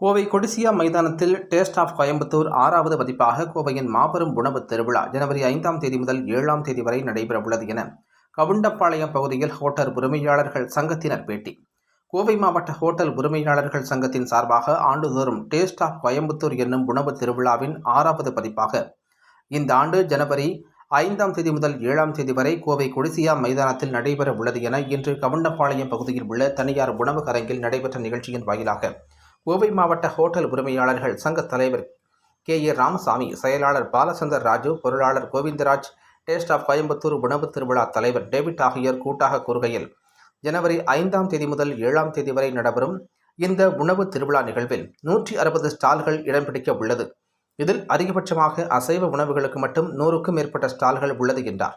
கோவை கொடிசியா மைதானத்தில் taste of Coimbatore ஆறாவது பதிப்பாக கோவையின் மாபெரும் உணவு திருவிழா ஜனவரி ஐந்தாம் தேதி முதல் ஏழாம் தேதி வரை நடைபெறவுள்ளது என கவுண்டப்பாளையம் பகுதியில் ஹோட்டல் உரிமையாளர்கள் சங்கத்தினர் பேட்டி. கோவை மாவட்ட ஹோட்டல் உரிமையாளர்கள் சங்கத்தின் சார்பாக ஆண்டுதோறும் டேஸ்ட் ஆஃப் கோயம்புத்தூர் என்னும் உணவு திருவிழாவின் ஆறாவது பதிப்பாக இந்த ஆண்டு ஜனவரி ஐந்தாம் தேதி முதல் ஏழாம் தேதி வரை கோவை கொடிசியா மைதானத்தில் நடைபெற உள்ளது என இன்று கவுண்டப்பாளையம் பகுதியில் உள்ள தனியார் உணவு அரங்கில் நடைபெற்ற நிகழ்ச்சியின் வாயிலாக கோவை மாவட்ட ஹோட்டல் உரிமையாளர்கள் சங்க தலைவர் கே ஏ ராமசாமி செயலாளர் பாலச்சந்தர் ராஜு பொருளாளர் கோவிந்தராஜ் டேஸ்ட் ஆஃப் கோயம்புத்தூர் உணவு திருவிழா தலைவர் டேவிட் ஆகியோர் கூட்டாக கூறுகையில் ஜனவரி ஐந்தாம் தேதி முதல் ஏழாம் தேதி வரை நடைபெறும் இந்த உணவு திருவிழா நிகழ்வில் நூற்றி அறுபது ஸ்டால்கள் இடம் பிடிக்க உள்ளது. இதில் அதிகபட்சமாக அசைவ உணவுகளுக்கு மட்டும் நூறுக்கும் மேற்பட்ட ஸ்டால்கள் உள்ளது என்றார்.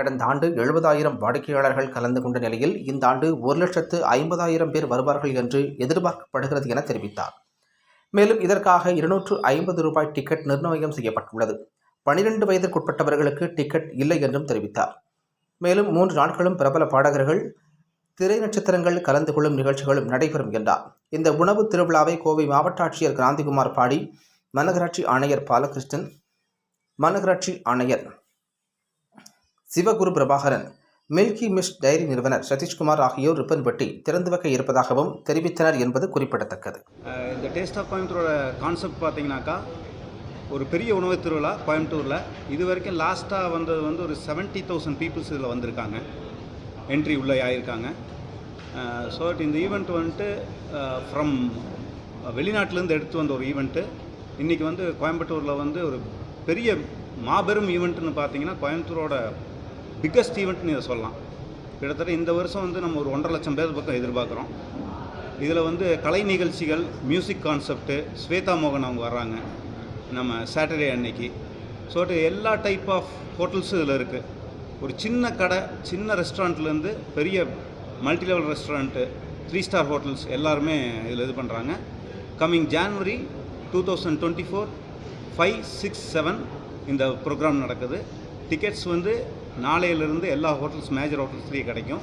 கடந்த ஆண்டு எழுபதாயிரம் வாடிக்கையாளர்கள் கலந்து கொண்ட நிலையில் இந்த ஆண்டு ஒரு லட்சத்து ஐம்பதாயிரம் பேர் வருவார்கள் என்று எதிர்பார்க்கப்படுகிறது என தெரிவித்தார். மேலும் இதற்காக இருநூற்று ஐம்பது ரூபாய் டிக்கெட் நிர்ணயம் செய்யப்பட்டுள்ளது. பனிரெண்டு வயதிற்குட்பட்டவர்களுக்கு டிக்கெட் இல்லை என்றும் தெரிவித்தார். மேலும் மூன்று நாட்களும் பிரபல பாடகர்கள் திரை நட்சத்திரங்கள் கலந்து கொள்ளும் நிகழ்ச்சிகளும் நடைபெறும் என்றார். இந்த உணவு திருவிழாவை கோவை மாவட்ட ஆட்சியர் கிராந்திகுமார் பாடி மாநகராட்சி ஆணையர் பாலகிருஷ்ணன் மாநகராட்சி ஆணையர் Sivaguru Prabhakaran Milky Mist Dairy நிறுவனர் சதீஷ்குமார் ஆகியோர் ரிப்பன் வெட்டி திறந்து வைக்க இருப்பதாகவும் தெரிவித்தனர் என்பது குறிப்பிடத்தக்கது. இந்த டேஸ்ட் ஆஃப் கோயம்புத்தூரோட கான்செப்ட் பார்த்தீங்கன்னாக்கா ஒரு பெரிய உணவு திருவிழா கோயம்புத்தூரில் இது வரைக்கும் லாஸ்ட்டாக வந்தது வந்து ஒரு செவன்ட்டி தௌசண்ட் பீப்புள்ஸ் இதில் வந்திருக்காங்க. என்ட்ரி உள்ளே ஆயிருக்காங்க. ஸோ இந்த ஈவெண்ட் வந்துட்டு ஃப்ரம் வெளிநாட்டிலேருந்து எடுத்து வந்த ஒரு ஈவெண்ட்டு இன்றைக்கி வந்து கோயம்புத்தூரில் வந்து ஒரு பெரிய மாபெரும் ஈவெண்ட்டுன்னு பார்த்தீங்கன்னா கோயம்புத்தூரோட பிக்கஸ்ட் ஈவெண்ட்னு இதை சொல்லலாம். கிட்டத்தட்ட இந்த வருஷம் வந்து நம்ம ஒரு ஒன்றரை லட்சம் பேர் பக்கம் எதிர்பார்க்குறோம். இதில் வந்து கலை நிகழ்ச்சிகள் மியூசிக் கான்செப்ட்டு ஸ்வேதா மோகன் அவங்க வர்றாங்க நம்ம சாட்டர்டே அன்னைக்கு. ஸோ எல்லா டைப் ஆஃப் ஹோட்டல்ஸும் இதில் இருக்குது ஒரு சின்ன கடை சின்ன ரெஸ்டாரண்ட்லேருந்து பெரிய multi level restaurant three star hotels எல்லாருமே இதில் இது பண்ணுறாங்க coming January two thousand twenty four five six seven இந்த ப்ரோக்ராம் நடக்குது. டிக்கெட்ஸ் வந்து நாளையிலேருந்து எல்லா ஹோட்டல்ஸ் மேஜர் ஹோட்டல்ஸ்லேயும் கிடைக்கும்.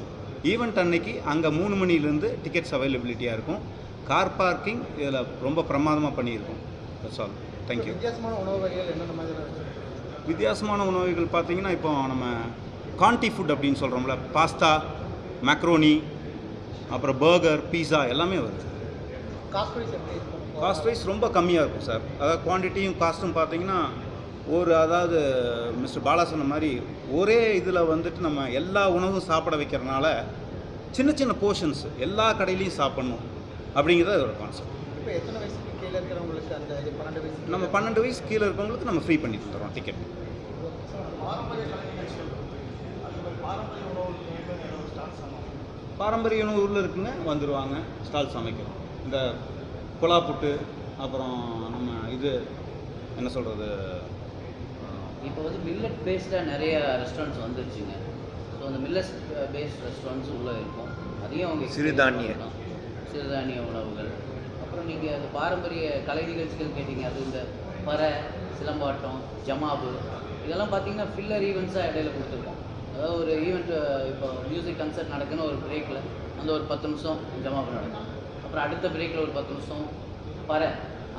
ஈவெண்ட் அன்னைக்கு அங்கே மூணு மணிலேருந்து டிக்கெட்ஸ் அவைலபிலிட்டியாக இருக்கும். கார் பார்க்கிங் இதில் ரொம்ப பிரமாதமாக பண்ணியிருக்கோம். தட்ஸ் ஆல் தேங்க்யூ வித்தியாசமான உணவு வகைகள் என்னென்ன மாதிரி? வித்தியாசமான உணவுகள் பார்த்தீங்கன்னா இப்போ நம்ம கான்டி ஃபுட் அப்படின்னு சொல்கிறோம்ல பாஸ்தா மேக்ரோனி அப்புறம் பர்கர் பீஸா எல்லாமே வருது. காஸ்ட் வைஸ் ரொம்ப கம்மியாக இருக்கும் சார் அதாவது குவான்டிட்டியும் காஸ்ட்டும் பார்த்தீங்கன்னா ஒரு அதாவது மிஸ்டர் பாலா சொன்ன மாதிரி ஒரே இதில் வந்துட்டு நம்ம எல்லா உணவும் சாப்பிட வைக்கிறனால சின்ன சின்ன போர்ஷன்ஸ் எல்லா கடையிலையும் சாப்பிட்ணும் அப்படிங்கிறது அதோட கான்செப்ட் இப்போ எத்தனை வயசுக்கு கீழே இருக்கிறவங்களுக்கு அந்த இது பன்னெண்டு வயசு நம்ம பன்னெண்டு வயசு கீழே இருக்கவங்களுக்கு நம்ம ஃப்ரீ பண்ணி தரோம் டிக்கெட் பாரம்பரிய உணவு ஊரில் இருக்குங்க வந்துடுவாங்க ஸ்டால் சமைக்கிறோம். இந்த குழா புட்டு அப்புறம் நம்ம இது என்ன சொல்கிறது இப்போ வந்து மில்லட் பேஸ்டாக நிறைய ரெஸ்டாரண்ட்ஸ் வந்துருச்சுங்க. ஸோ அந்த மில்லட் பேஸ்ட் ரெஸ்டாரண்ட்ஸ் உள்ளே இருக்கும். அதையும் அவங்க சிறுதானிய. சிறுதானிய உணவுகள். அப்புறம் நீங்கள் அந்த பாரம்பரிய கலை நிகழ்ச்சிகள் கேட்டீங்க. அது இந்த பறை சிலம்பாட்டம் ஜமாபு. இதெல்லாம் பார்த்தீங்கன்னா ஃபில்லர் ஈவெண்ட்ஸாக இடையில கொடுத்துருக்கோம். அதாவது ஒரு ஈவெண்ட் இப்போ மியூசிக் கன்சர்ட் நடக்குன்னு ஒரு பிரேக்கில் அந்த ஒரு பத்து நிமிஷம் ஜமாபு நடக்கும். அப்புறம் அடுத்த பிரேக்கில் ஒரு பத்து நிமிஷம் பறை.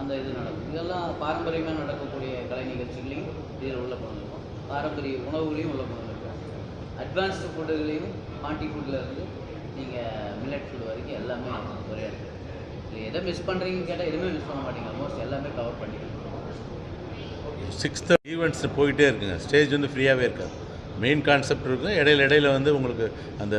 அந்த இது நடக்கும். இதெல்லாம் பாரம்பரியமாக நடக்கக்கூடிய கலை நிகழ்ச்சிகளையும் இதில் உள்ள கொண்டு பாரம்பரிய உணவுகளையும் உள்ள கொண்டு அட்வான்ஸ்டு ஃபுட்டுகளையும் பாண்டி ஃபுட்டில் இருந்து நீங்கள் மில்லட் ஃபுட் வரைக்கும் எல்லாமே ஒரே இடத்துல இல்லை எதை மிஸ் பண்ணுறீங்கன்னு கேட்டால் எதுவுமே மிஸ் பண்ண மாட்டீங்க. ஆல்மோஸ்ட் எல்லாமே கவர் பண்ணிக்கலாம் சிக்ஸ்த்து ஈவெண்ட்ஸ் போயிட்டே இருக்குங்க. ஸ்டேஜ் வந்து ஃப்ரீயாகவே இருக்காது. மெயின் கான்செப்ட் இருக்கும் இடையில இடையில வந்து உங்களுக்கு அந்த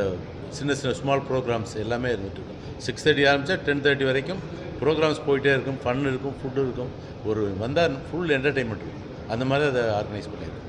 சின்ன சின்ன ஸ்மால் ப்ரோக்ராம்ஸ் எல்லாமே இருந்துட்டு இருக்கும் சிக்ஸ் தேர்ட்டி ஆரம்பித்தா டென் தேர்ட்டி வரைக்கும் ப்ரோக்ராம்ஸ் போயிட்டே இருக்கும் ஃபன் இருக்கும் ஃபுட்டு இருக்கும். ஒரு வந்தால் ஃபுல் என்டர்டெயின்மெண்ட் இருக்கும். அந்த மாதிரி அதை ஆர்கனைஸ் பண்ணியிருக்கோம்.